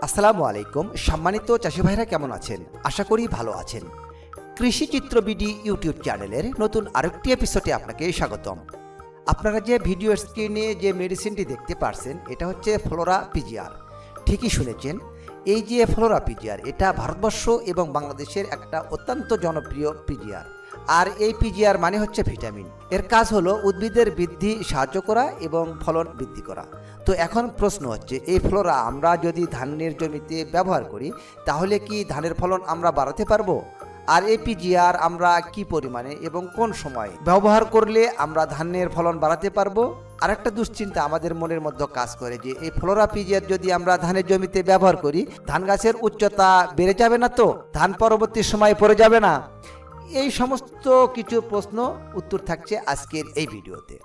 আসসালামু আলাইকুম। সম্মানিত চাষি ভাইরা কেমন আছেন? আশা করি ভালো আছেন। কৃষি চিত্র বিডি ইউটিউব চ্যানেলের নতুন আরেকটি এপিসোডে আপনাকে স্বাগতম। আপনারা যে ভিডিও স্ক্রিনে যে মেডিসিনটি দেখতে পারছেন, এটা হচ্ছে ফ্লোরা পিজিআর। ঠিকই শুনেছেন, এই যে ফ্লোরা পিজিআর, এটা ভারতবর্ষ এবং বাংলাদেশের একটা অত্যন্ত জনপ্রিয় পিজিআর। আর এই পিজিআর মানে হচ্ছে ভিটামিন। এর কাজ হলো উদ্ভিদের বৃদ্ধি সাহায্য করা এবং ফলন বৃদ্ধি করা। তো এখন প্রশ্ন হচ্ছে, এই ফ্লোরা আমরা যদি ধানের জমিতে ব্যবহার করি, তাহলে কি ধানের ফলন আমরা বাড়াতে পারব? আর এই পিজিআর আমরা কি পরিমাণে এবং কোন সময় ব্যবহার করলে আমরা ধানের ফলন বাড়াতে পারব? আরেকটা দুশ্চিন্তা আমাদের মনের মধ্যে কাজ করে যে, এই ফ্লোরা পিজিআর যদি আমরা ধানের জমিতে ব্যবহার করি, ধান গাছের উচ্চতা বেড়ে যাবে না তো? ধান পরবর্তী সময় পড়ে যাবে না? এই সমস্ত কিছু প্রশ্ন উত্তর থাকছে আজকের এই ভিডিওতে।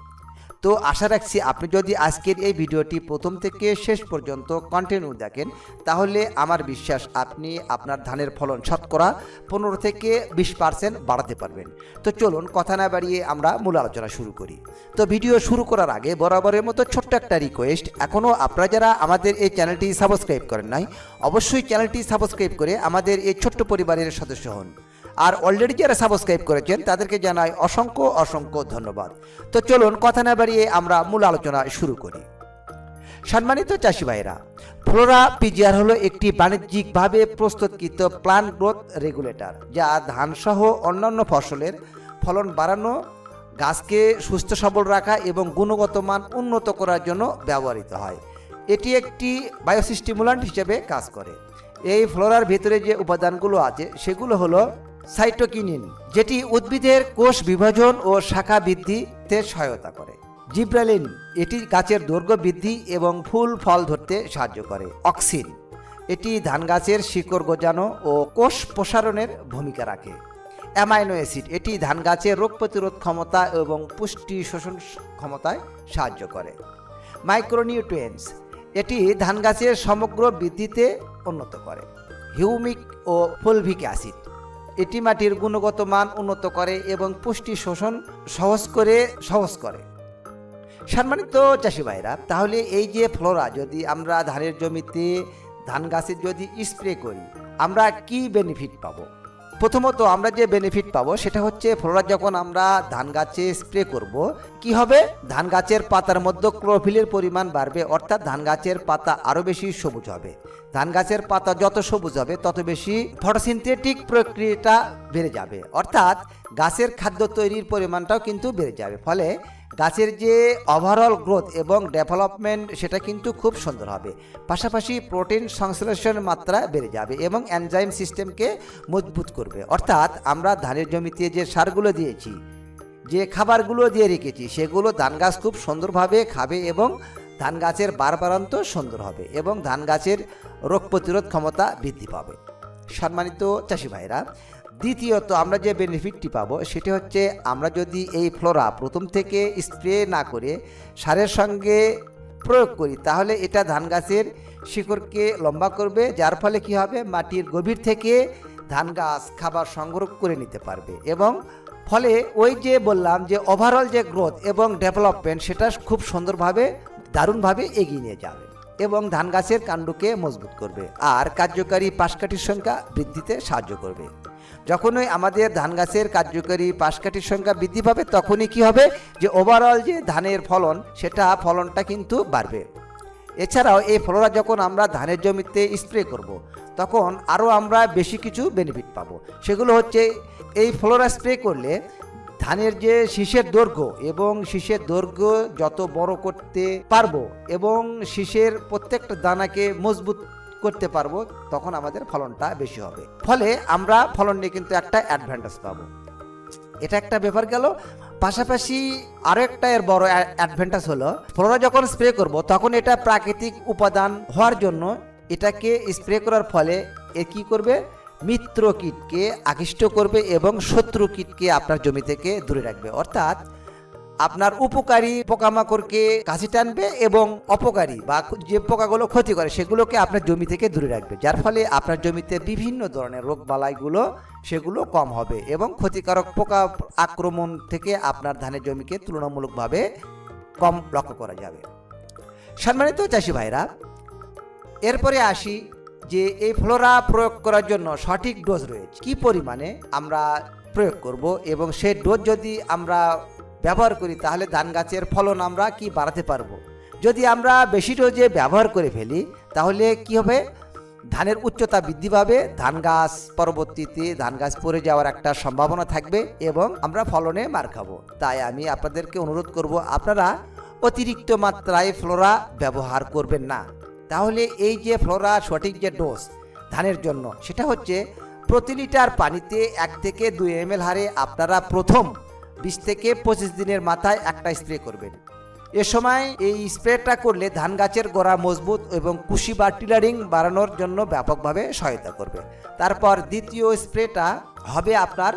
তো আশা রাখছি আপনি যদি আজকের এই ভিডিওটি প্রথম থেকে শেষ পর্যন্ত কন্টিনিউ দেখেন, তাহলে আমার বিশ্বাস আপনি আপনার ধানের ফলন শতকরা পনেরো থেকে বিশ পার্সেন্ট বাড়াতে পারবেন। তো চলুন কথা না বাড়িয়ে আমরা মূল আলোচনা শুরু করি। তো ভিডিও শুরু করার আগে বরাবরের মতো ছোট্ট একটা রিকোয়েস্ট এখনও আপনারা যারা আমাদের এই চ্যানেলটি সাবস্ক্রাইব করেন নাই, অবশ্যই চ্যানেলটি সাবস্ক্রাইব করে আমাদের এই ছোট্ট পরিবারের সদস্য হন। আর অলরেডি যারা সাবস্ক্রাইব করেছেন, তাদেরকে জানাই অসংখ্য অসংখ্য ধন্যবাদ। তো চলুন কথা না বাড়িয়ে আমরা মূল আলোচনা শুরু করি। সম্মানিত চাষি ভাইরা ফ্লোরা পিজিআর হলো একটি বাণিজ্যিকভাবে প্রস্তুতকৃত প্লান্ট গ্রোথ রেগুলেটর যা ধানসহ অন্যান্য ফসলের ফলন বাড়ানো, গাছকে সুস্থ সবল রাখা এবং গুণগত মান উন্নত করার জন্য ব্যবহৃত হয়। এটি একটি বায়োসিস্টিমুলান্ট হিসেবে কাজ করে। এই ফ্লোরার ভেতরে যে উপাদানগুলো আছে, সেগুলো হলো সাইটোকিনিন যেটি উদ্ভিদের কোষ বিভাজন ও শাখা বৃদ্ধিতে সহায়তা করে। জিব্রালিন, এটি গাছের দৈর্ঘ্য বৃদ্ধি এবং ফুল, ফল ধরতে সাহায্য করে। অক্সিন, এটি ধান গাছের শিকড় গজানো ও কোষ প্রসারণের ভূমিকা রাখে। অ্যামাইনো অ্যাসিড, এটি ধান গাছের রোগ প্রতিরোধ ক্ষমতা এবং পুষ্টি শোষণ ক্ষমতায় সাহায্য করে। মাইক্রোনিউট্রিয়েন্টস, এটি ধান গাছের সমগ্র বৃদ্ধিতে উন্নত করে। হিউমিক ও ফলভিক অ্যাসিড এটি মাটির গুণগত মান উন্নত করে এবং পুষ্টি শোষণ সহজ করে সহজ করে। সম্মানিত চাষি ভাইরা, তাহলে এই যে ফ্লোরা, যদি আমরা ধানের জমিতে ধান গাছের যদি স্প্রে করি, আমরা কি বেনিফিট পাবো? প্রথমত আমরা যে বেনিফিট পাবো সেটা হচ্ছে ফ্লোরা যখন আমরা ধান গাছে স্প্রে করব, কি হবে? ধান গাছের পাতার মধ্যে ক্লোরোফিলের পরিমাণ বাড়বে, অর্থাৎ ধান গাছের পাতা আরও বেশি সবুজ হবে। ধান গাছের পাতা যত সবুজ হবে, তত বেশি ফটোসিনথেটিক প্রক্রিয়াটা বেড়ে যাবে। অর্থাৎ গাছের খাদ্য তৈরির পরিমাণটাও কিন্তু বেড়ে যাবে। ফলে গাছের যে ওভারঅল গ্রোথ এবং ডেভেলপমেন্ট সেটা কিন্তু খুব সুন্দর হবে। পাশাপাশি প্রোটিন সংশ্লেষণ মাত্রা বেড়ে যাবে এবং এনজাইম সিস্টেমকে মজবুত করবে। অর্থাৎ আমরা ধানের জমিতে যে সারগুলো দিয়েছি, যে খাবারগুলো দিয়ে রেখেছি, সেগুলো ধান গাছ খুব সুন্দরভাবে খাবে এবং ধান গাছের বারবারান্ত সুন্দর হবে এবং ধান গাছের রোগ প্রতিরোধ ক্ষমতা বৃদ্ধি পাবে। সম্মানিত চাষি ভাইরা, দ্বিতীয়ত আমরা যে বেনিফিটটি পাবো সেটি হচ্ছে আমরা যদি এই ফ্লোরা প্রথম থেকে স্প্রে না করে সারের সঙ্গে প্রয়োগ করি, তাহলে এটা ধান গাছের শিকড়কে লম্বা করবে, যার ফলে কি হবে? মাটির গভীর থেকে ধান গাছ খাবার সংগ্রহ করে নিতে পারবে এবং ফলে ওই যে বললাম যে ওভারঅল যে গ্রোথ এবং ডেভেলপমেন্ট সেটা খুব সুন্দরভাবে, দারুণভাবে এগিয়ে নিয়ে যাবে। এবং ধান গাছের কাণ্ডকে মজবুত করবে আর কার্যকারী পাশকাঠির সংখ্যা বৃদ্ধিতে সাহায্য করবে। যখনই আমাদের ধান গাছের কার্যকারী পাশকাঠির সংখ্যা বৃদ্ধি পাবে, তখনই কি হবে? যে ওভারঅল যে ধানের ফলন, সেটা ফলনটা কিন্তু বাড়বে। এছাড়াও এই ফ্লোরা যখন আমরা ধানের জমিতে স্প্রে করব। তখন আরও আমরা বেশি কিছু বেনিফিট পাবো। সেগুলো হচ্ছে এই ফ্লোরা স্প্রে করলে ধানের যে শীষের দৈর্ঘ্য এবং শীষের দৈর্ঘ্য যত বড় করতে পারব এবং শীষের প্রত্যেকটা দানাকে মজবুত করতে পারব, তখন আমাদের ফলনটা বেশি হবে। ফলে আমরা ফলন নিয়ে কিন্তু একটা অ্যাডভান্টেজ পাবো। এটা একটা ব্যাপার গেল। পাশাপাশি আরও একটা এর বড় অ্যাডভান্টেজ হলো ফ্লোরা যখন স্প্রে করব, তখন এটা প্রাকৃতিক উপাদান হওয়ার জন্য এটাকে স্প্রে করার ফলে এ কি করবে? মিত্র কীটকে আকৃষ্ট করবে এবং শত্রু কীটকে আপনার জমি থেকে দূরে রাখবে। অর্থাৎ আপনার উপকারী পোকামাকড়কে কাছে টানবে এবং অপকারী বা যে পোকাগুলো ক্ষতি করে সেগুলোকে আপনার জমি থেকে দূরে রাখবে। যার ফলে আপনার জমিতে বিভিন্ন ধরনের রোগ বালাইগুলো সেগুলো কম হবে এবং ক্ষতিকারক পোকা আক্রমণ থেকে আপনার ধানের জমিকে তুলনামূলকভাবে কম লক্ষ্য করা যাবে। সম্মানিত চাষি ভাইরা, এরপরে আসি যে এই ফ্লোরা প্রয়োগ করার জন্য সঠিক ডোজ রয়েছে। কি পরিমাণে আমরা প্রয়োগ করব এবং সেই ডোজ যদি আমরা ব্যবহার করি, তাহলে ধান গাছের ফলন আমরা কি বাড়াতে পারব? যদি আমরা বেশি ডোজে ব্যবহার করে ফেলি, তাহলে কি হবে? ধানের উচ্চতা বৃদ্ধি পাবে, ধান গাছ পরবর্তীতে ধান গাছ পড়ে যাওয়ার একটা সম্ভাবনা থাকবে এবং আমরা ফলনে মার খাব। তাই আমি আপনাদেরকে অনুরোধ করব, আপনারা অতিরিক্ত মাত্রায় ফ্লোরা ব্যবহার করবেন না। তাহলে এই যে ফ্লোরা সঠিক যে ডোজ ধানের জন্য, সেটা হচ্ছে প্রতি লিটার পানিতে এক থেকে দুই এম হারে আপনারা প্রথম বিশ থেকে পঁচিশ দিনের মাথায় একটা স্প্রে করবেন। এ সময় এই স্প্রেটা করলে ধান গাছের গোড়া মজবুত এবং কুশি বা টিলারিং বাড়ানোর জন্য ব্যাপকভাবে সহায়তা করবে। তারপর দ্বিতীয় স্প্রেটা হবে আপনার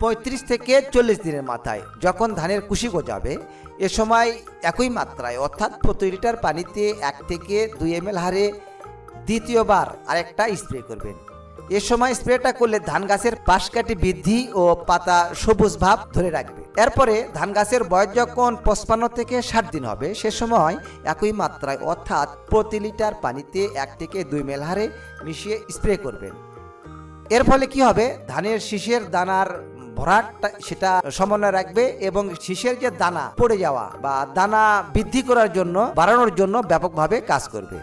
পঁয়ত্রিশ থেকে চল্লিশ দিনের মাথায় যখন ধানের কুশি গজাবে, এ সময় একই মাত্রায়, অর্থাৎ প্রতি লিটার পানিতে এক থেকে দুই এম হারে দ্বিতীয়বার আরেকটা স্প্রে করবেন। এ সময় স্প্রেটা করলে ধান গাছের পাশ কাটি বৃদ্ধি ও পাতা সবুজ ভাব ধরে রাখবে। এরপরে ধান গাছের বয়স যখন পঁচপান্ন থেকে ষাট দিন হবে, সে সময় একই মাত্রায়, অর্থাৎ প্রতি লিটার পানিতে এক থেকে দুই মেল হারে মিশিয়ে স্প্রে করবেন। এর ফলে কি হবে? ধানের শীষের দানার ভরাটটা সেটা সমন্বয় রাখবে এবং শীষের যে দানা পড়ে যাওয়া বা দানা বৃদ্ধি করার জন্য, বাড়ানোর জন্য ব্যাপকভাবে কাজ করবে।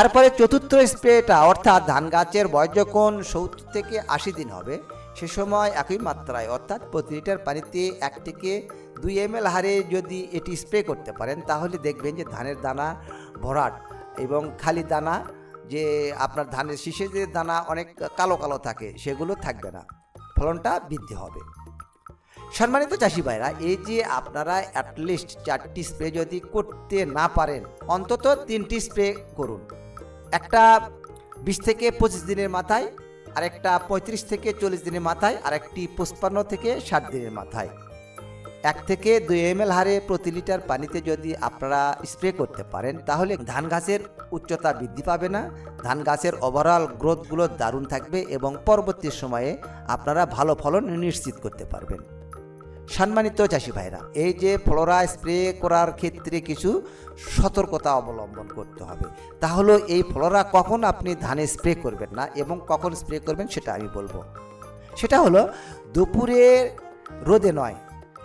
এরপরে চতুর্থ স্প্রেটা, অর্থাৎ ধান গাছের বয়স যখন সত্তর থেকে আশি দিন হবে। সে সময় একই মাত্রায়, অর্থাৎ প্রতি লিটার পানিতে এক থেকে দুই এম এল হারে যদি এটি স্প্রে করতে পারেন, তাহলে দেখবেন যে ধানের দানা ভরাট এবং খালি দানা যে আপনার ধানের শীষে যে দানা অনেক কালো কালো থাকে, সেগুলো থাকবে না। ফলনটা বৃদ্ধি হবে। সম্মানিত চাষি ভাইরা, এই যে আপনারা অ্যাটলিস্ট চারটি স্প্রে যদি করতে না পারেন, অন্তত তিনটি স্প্রে করুন। একটা বিশ থেকে পঁচিশ দিনের মাথায়, আরেকটা পঁয়ত্রিশ থেকে চল্লিশ দিনের মাথায়, আরেকটি পঁচপান্ন থেকে ষাট দিনের মাথায়। এক থেকে দুই এম হারে প্রতি লিটার পানিতে যদি আপনারা স্প্রে করতে পারেন, তাহলে ধান গাছের উচ্চতা বৃদ্ধি পাবে না। ধান গাছের ওভারঅল গ্রোথগুলো দারুণ থাকবে এবং পরবর্তী সময়ে আপনারা ভালো ফলন নিশ্চিত করতে পারবেন। সম্মানিত চাষি ভাইরা, এই যে ফ্লোরা স্প্রে করার ক্ষেত্রে কিছু সতর্কতা অবলম্বন করতে হবে। তাহলে এই ফ্লোরা কখন আপনি ধানে স্প্রে করবেন না এবং কখন স্প্রে করবেন সেটা আমি বলব। সেটা হলো দুপুরে রোদে নয়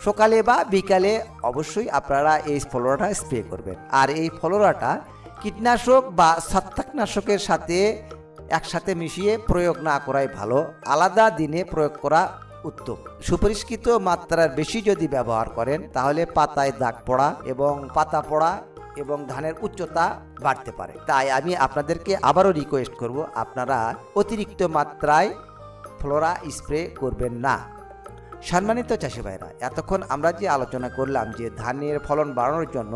সকালে বা বিকালে অবশ্যই আপনারা এই ফলোরাটা স্প্রে করবেন। আর এই ফলোরাটা কীটনাশক বা ছত্রাকনাশকের সাথে একসাথে মিশিয়ে প্রয়োগ না করাই ভালো। আলাদা দিনে প্রয়োগ করা উত্তম। সুপরিষ্কৃত মাত্রার বেশি যদি ব্যবহার করেন, তাহলে পাতায় দাগ পড়া এবং পাতা পড়া এবং ধানের উচ্চতা বাড়তে পারে। তাই আমি আপনাদেরকে আবারও রিকোয়েস্ট করব, আপনারা অতিরিক্ত মাত্রায় ফ্লোরা স্প্রে করবেন না। সম্মানিত চাষি ভাইরা, এতক্ষণ আমরা যে আলোচনা করলাম যে ধানের ফলন বাড়ানোর জন্য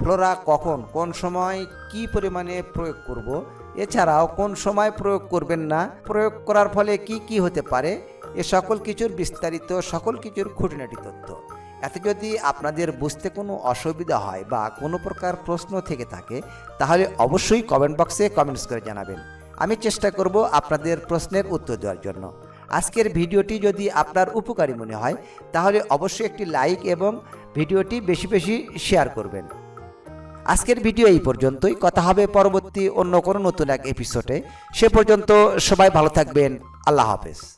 ফ্লোরা কখন, কোন সময় কি পরিমাণে প্রয়োগ করব, এছাড়াও কোন সময় প্রয়োগ করবেন না, প্রয়োগ করার ফলে কি কি হতে পারে, এ সকল কিছুর বিস্তারিত, সকল কিছুর খুঁটিনাটি তথ্য। এতে যদি আপনাদের বুঝতে কোনো অসুবিধা হয় বা কোনো প্রকার প্রশ্ন থেকে থাকে, তাহলে অবশ্যই কমেন্ট বক্সে কমেন্টস করে জানাবেন। আমি চেষ্টা করব আপনাদের প্রশ্নের উত্তর দেওয়ার জন্য। আজকের ভিডিওটি যদি আপনার উপকারী মনে হয়, তাহলে অবশ্যই একটি লাইক এবং ভিডিওটি বেশি বেশি শেয়ার করবেন। আজকের ভিডিও এই পর্যন্তই। কথা হবে পরবর্তী অন্য কোনো নতুন এক এপিসোডে সে পর্যন্ত সবাই ভালো থাকবেন। আল্লাহ হাফেজ।